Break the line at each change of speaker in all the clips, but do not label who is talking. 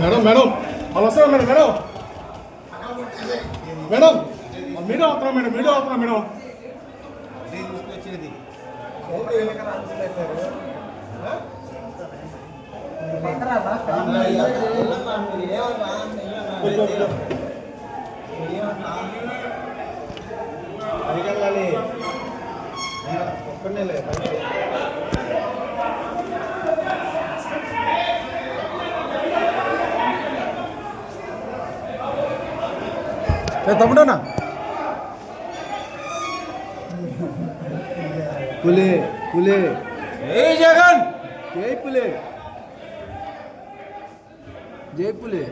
Madam madam. వాళ్ళు వస్తారా madam madam? Madam media అవుతున్నా మేడం? మీడియా అవుతున్నా మేడం? పరిగెళ్ళాలి ఒక్కనే లేదు.
తమ్ముడనా పులి పులి
ఏ జగన్
జై పులి జై పులి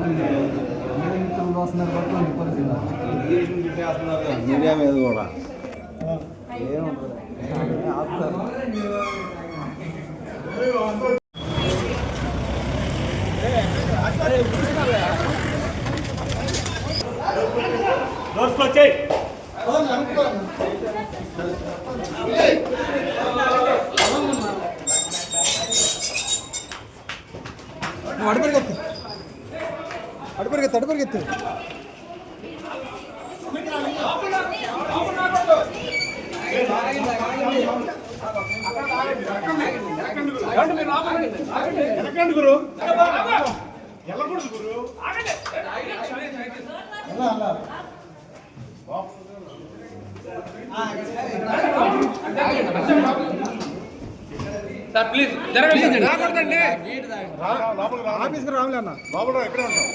మీడియా మీద కూడా
దోస్తులు వచ్చాయి
అడుపరిగెత్తు అడుపరిగెత్తు అడుపరిగెత్తు
ఎనకండి గురు ఎల్లకూడదు గురు
సార్ ప్లీజ్ జరగండి.
ఆఫీస్కి రావులే అన్న.
లోపల రా, ఇక్కడే ఉంటాం.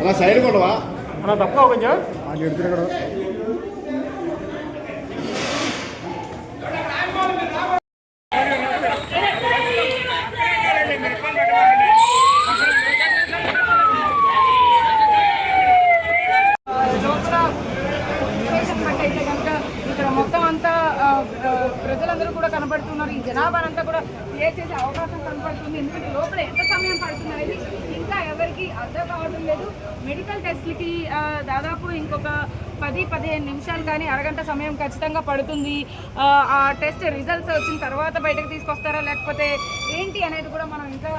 అలా సైడ్ కొడవా అలా తప్ప కొంచెం
వాళ్ళు ఎడుతున్నా
ప్రజలందరూ ఈ జనాభానంతా కూడా క్రియేట్ చేసే అవకాశం కనపడుతుంది ఎందుకంటే లోపల ఎంత సమయం పడుతుంది అనేది ఇంకా ఎవరికి అర్థం కావడం లేదు. మెడికల్ టెస్ట్లకి దాదాపు ఇంకొక పది పదిహేను నిమిషాలు కానీ అరగంట సమయం ఖచ్చితంగా పడుతుంది. ఆ, టెస్ట్ రిజల్ట్స్ వచ్చిన తర్వాత బయటకు తీసుకొస్తారా లేకపోతే ఏంటి అనేది కూడా మనం ఇంకా